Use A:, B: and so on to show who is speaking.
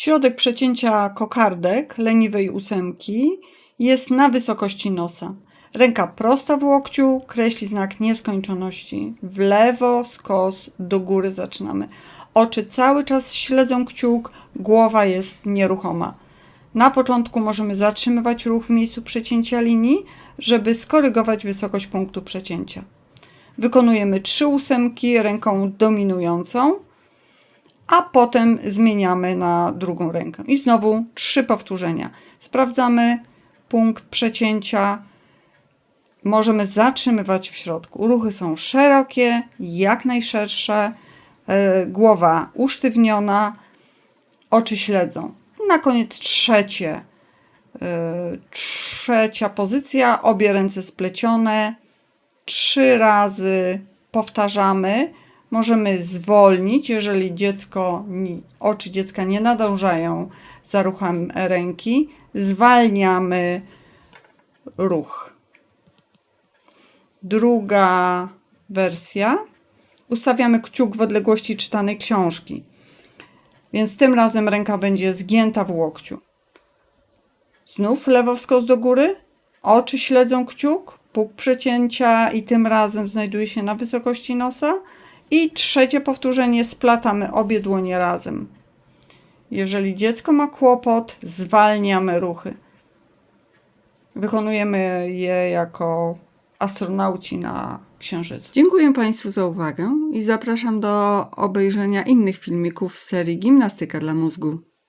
A: Środek przecięcia kokardek leniwej ósemki jest na wysokości nosa. Ręka prosta w łokciu kreśli znak nieskończoności. W lewo, skos, do góry zaczynamy. Oczy cały czas śledzą kciuk, głowa jest nieruchoma. Na początku możemy zatrzymywać ruch w miejscu przecięcia linii, żeby skorygować wysokość punktu przecięcia. Wykonujemy trzy ósemki ręką dominującą, a potem zmieniamy na drugą rękę. I znowu trzy powtórzenia. Sprawdzamy punkt przecięcia. Możemy zatrzymywać w środku. Ruchy są szerokie, jak najszersze, e, głowa usztywniona, oczy śledzą. Na koniec trzecie. e, Trzecia pozycja, obie ręce splecione. Trzy razy powtarzamy. Możemy zwolnić, jeżeli dziecko, oczy dziecka nie nadążają za ruchem ręki. Zwalniamy ruch. Druga wersja. Ustawiamy kciuk w odległości czytanej książki. Więc tym razem ręka będzie zgięta w łokciu. Znów lewo do góry. Oczy śledzą kciuk. Puk przecięcia i tym razem znajduje się na wysokości nosa. I trzecie powtórzenie splatamy obie dłonie razem. Jeżeli dziecko ma kłopot, zwalniamy ruchy. Wykonujemy je jako astronauci na Księżycu. Dziękuję Państwu za uwagę i zapraszam do obejrzenia innych filmików z serii Gimnastyka dla mózgu.